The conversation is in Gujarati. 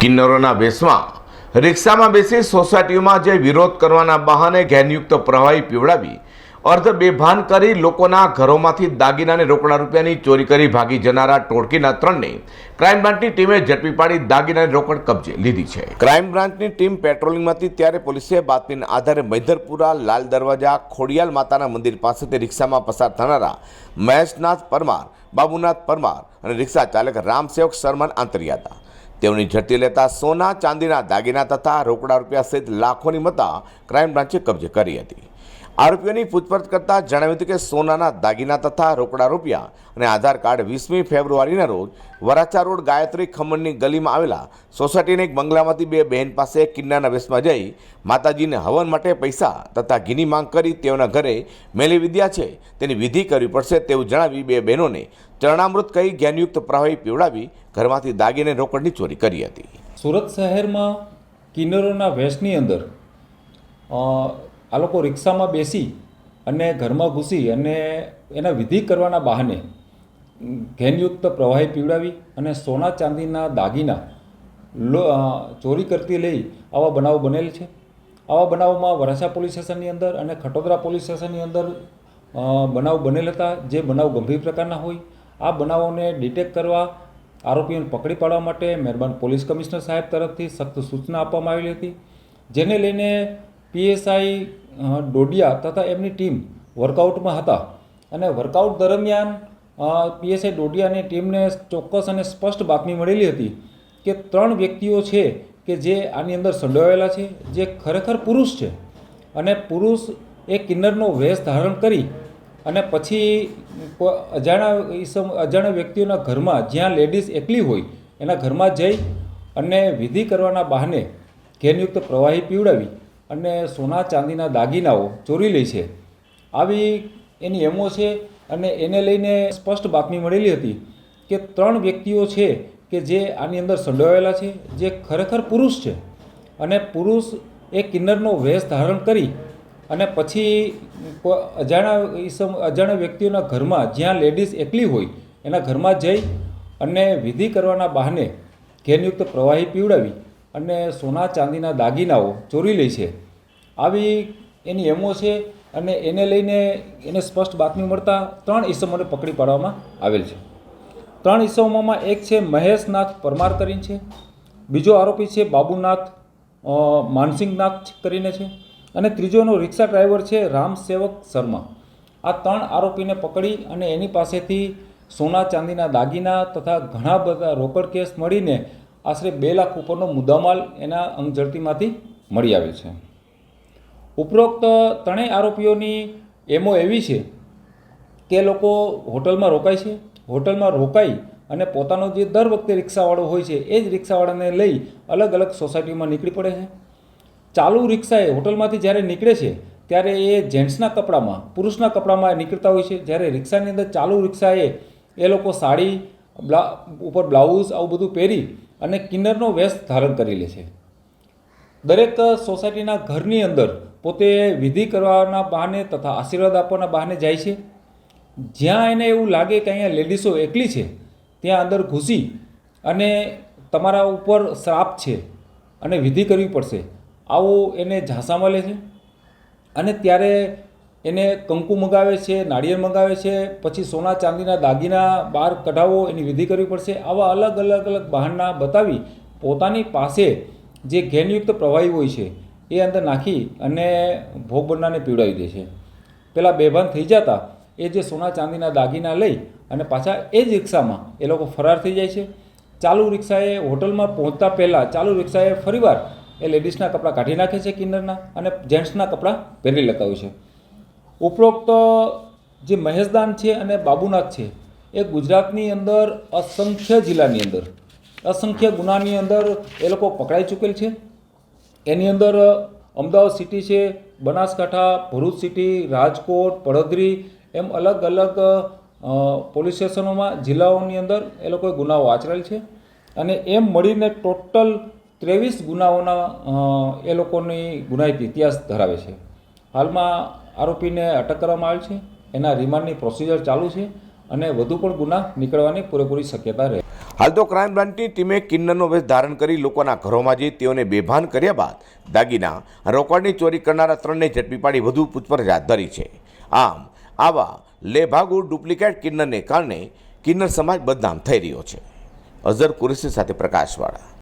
કિન્નરોના વેશમાં રિક્ષામાં બેસી સોસાયટીઓમાં જે વિરોધ કરવાના બહાને ઘેનયુક્ત પ્રવાહી પીવડાવી, અર્ધ બેભાન કરી લોકોના ઘરોમાંથી દાગીનાને રોકડા રૂપિયાની ચોરી કરી ભાગી જનારા ટોળકીના ત્રણને ક્રાઇમ બ્રાન્ચની ટીમે ઝડપી પાડી દાગીનાની રોકડ કબજે લીધી છે. ક્રાઇમ બ્રાન્ચની ટીમ પેટ્રોલિંગમાં હતી ત્યારે પોલીસે બાતમીના આધારે મૈધરપુરા, લાલ દરવાજા, ખોડિયાલ માતાના મંદિર પાસેથી રિક્ષામાં પસાર થનારા મહેશનાથ પરમાર, બાબુનાથ પરમાર અને રિક્ષા ચાલક રામસેવક શર્માન આંતર્યા હતા. તેઓની ઝડપી લેતા સોના, ચાંદીના દાગીના તથા રોકડા રૂપિયા સહિત લાખોની મતા ક્રાઇમ બ્રાન્ચે કબજે કરી હતી. આરોપીઓની પૂછપરછ કરતા જણાવ્યું હતું કે સોનાના દાગીના તથા રોકડા રૂપિયા અને આધાર કાર્ડ વીસમી ફેબ્રુઆરીના રોજ વરાછા રોડ ગાયત્રી ખમણની ગલીમાં આવેલા સોસાયટીના એક બંગલામાંથી બે બહેન પાસે કિન્નાના વેશમાં જઈ માતાજીને હવન માટે પૈસા તથા ઘીની માંગ કરી તેઓના ઘરે મેલી વિદ્યા છે. તેની વિધિ કરવી પડશે તેવું જણાવી બે બહેનોને ચરણામૃત કહી જ્ઞાનયુક્ત પ્રવાહી પીવડાવી ઘરમાંથી દાગીને રોકડની ચોરી કરી હતી. સુરત શહેરમાં કિન્નરોના વેશની અંદર આ લોકો રિક્ષામાં બેસી અને ઘરમાં ઘૂસી અને એના વિધિ કરવાના બહાને ઘેનયુક્ત પ્રવાહી પીવડાવી અને સોના ચાંદીના દાગીના લો ચોરી કરતી લઈ આવા બનાવો બનેલ છે. આવા બનાવોમાં વરાછા પોલીસ સ્ટેશનની અંદર અને ખટોદરા પોલીસ સ્ટેશનની અંદર બનાવ બનેલ હતા જે બનાવ ગંભીર પ્રકારના હોય. આ બનાવોને ડિટેક્ટ કરવા આરોપીઓને પકડી પાડવા માટે મહેરબાન પોલીસ કમિશનર સાહેબ તરફથી સખ્ત સૂચના આપવામાં આવેલી હતી. જેને લઈને પીએસઆઈ ડોડિયા તથા એમની ટીમ વર્કઆઉટમાં હતા. અને વર્કઆઉટ દરમિયાન પીએસઆઈ ડોડિયાની ટીમને ચોક્કસ અને સ્પષ્ટ બાતમી મળેલી હતી કે ત્રણ વ્યક્તિઓ છે કે જે આની અંદર સંડોવાયેલા છે, જે ખરેખર પુરુષ છે. અને પુરુષ એ કિન્નરનો વેશ ધારણ કરી અને પછી અજાણ્યા ઈસમ, અજાણ્યા વ્યક્તિઓના ઘરમાં જ્યાં લેડીઝ એકલી હોય, એના ઘરમાં જઈ અને વિધિ કરવાના બહાને ઘેનયુક્ત પ્રવાહી પીવડાવી. અને સોના ચાંદીના દાગીનાઓ ચોરી લે છે. આવી એની એમો છે અને એને લઈને સ્પષ્ટ બાતમી મળેલી હતી કે ત્રણ વ્યક્તિઓ છે કે જે આની અંદર સંડોવાયેલા છે, જે ખરેખર પુરુષ છે. અને પુરુષ એ કિન્નરનો વેશ ધારણ કરી અને પછી અજાણ્યા ઈસમ અજાણ્યા વ્યક્તિઓના ઘરમાં જ્યાં લેડીઝ એકલી હોય એના ઘરમાં જઈ અને વિધિ કરવાના બહાને ઘેનયુક્ત પ્રવાહી પીવડાવી અને સોના ચાંદીના દાગીનાઓ ચોરી લે છે. આવી એની એમો છે અને એને લઈને એને સ્પષ્ટ બાતમી મળતા ત્રણ ઈસમોને પકડી પાડવામાં આવેલ છે. ત્રણ ઈસમોમાં એક છે મહેશનાથ પરમાર કરીને છે. બીજો આરોપી છે બાબુનાથ માનસિંહનાથ કરીને છે. અને ત્રીજોનો રિક્ષા ડ્રાઈવર છે રામ સેવક શર્મા. આ ત્રણ આરોપીને પકડી અને એની પાસેથી સોના ચાંદીના દાગીના તથા ઘણા બધા રોકડ કેસ મળીને આશરે બે લાખ ઉપરનો મુદ્દામાલ એના અંગઝડતીમાંથી મળી આવે છે. ઉપરોક્ત ત્રણેય આરોપીઓની એમો એવી છે કે લોકો હોટલમાં રોકાય છે, હોટલમાં રોકાઈ અને પોતાનો જે દર વખતે રિક્ષાવાળો હોય છે, એ જ રિક્ષાવાળાને લઈ અલગ અલગ સોસાયટીમાં નીકળી પડે છે. ચાલુ રિક્ષાએ હોટલમાંથી જ્યારે નીકળે છે, ત્યારે એ જેન્ટ્સના કપડામાં, પુરુષના કપડામાં નીકળતા હોય છે. જ્યારે રિક્ષાની અંદર ચાલુ રિક્ષાએ એ લોકો સાડી બ્લા, ઉપર બ્લાઉઝ આવું બધું પહેરી અને કિન્નરનો વેશ ધારણ કરી લે છે. દરેક સોસાયટીના ઘરની અંદર પોતે વિધિ કરવાના બહાને તથા આશીર્વાદ આપવાના બહાને જાય છે. જ્યાં એને એવું લાગે કે અહીંયા લેડીસો એકલી છે, ત્યાં અંદર ઘૂસી અને તમારા ઉપર શ્રાપ છે અને વિધિ કરવી પડશે. આવું એને ઝાંસામાં લે છે. અને ત્યારે એને કંકુ મંગાવે છે, નાળિયેર મંગાવે છે, પછી સોના ચાંદીના દાગીના બહાર કઢાવો એની વિધિ કરવી પડશે, આવા અલગ અલગ અલગ બહાના બતાવી પોતાની પાસે જે ઘેનયુક્ત પ્રવાહી હોય છે, એ અંદર નાખી અને ભોગ બનનારને પીવડાવી દે છે. પેલા બેભાન થઈ જતા એ જે સોના ચાંદીના દાગીના લઈ અને પાછા એ જ રિક્ષામાં એ લોકો ફરાર થઈ જાય છે. ચાલુ રિક્ષાએ હોટલમાં પહોંચતા પહેલાં ચાલુ રિક્ષાએ ફરીવાર એ લેડીઝના કપડાં કાઢી નાખે છે કિન્નરના અને જેન્ટ્સના કપડાં પહેરી લેતા હોય છે. ઉપરોક્ત જે મહેશદાન છે અને બાબુનાથ છે, એ ગુજરાતની અંદર અસંખ્ય જિલ્લાની અંદર, અસંખ્ય ગુનાની અંદર એ લોકો પકડાઈ ચૂકેલ છે. એની અંદર અમદાવાદ સિટી છે, બનાસકાંઠા, ભરૂચ સિટી, રાજકોટ, પડોદરી, એમ અલગ અલગ પોલીસ સ્ટેશનોમાં જિલ્લાઓની અંદર એ લોકોએ ગુનાઓ આચરેલ છે. અને એમ મળીને ટોટલ ત્રેવીસ ગુનાઓના એ લોકોની ગુનાહિત ઇતિહાસ ધરાવે છે. હાલમાં આરોપીને અટક કરવામાં આવેલ છે. એના રિમાન્ડની પ્રોસિજર ચાલુ છે અને વધુ પણ ગુના નીકળવાની પૂરેપૂરી શક્યતા રહે. હાલ તો ક્રાઇમ બ્રાન્ચની ટીમે કિન્નરનો વેશ ધારણ કરી લોકોના ઘરોમાં જઈ તેઓને બેભાન કર્યા બાદ દાગીના, રોકડની ચોરી કરનારા ત્રણને ઝડપી પાડી વધુ પૂછપરછ હાથ ધરી છે. આમ, આવા લેભાગુ ડુપ્લિકેટ કિન્નરને કારણે કિન્નર સમાજ બદનામ થઈ રહ્યો છે. અઝર કુરેશી સાથે પ્રકાશવાળા.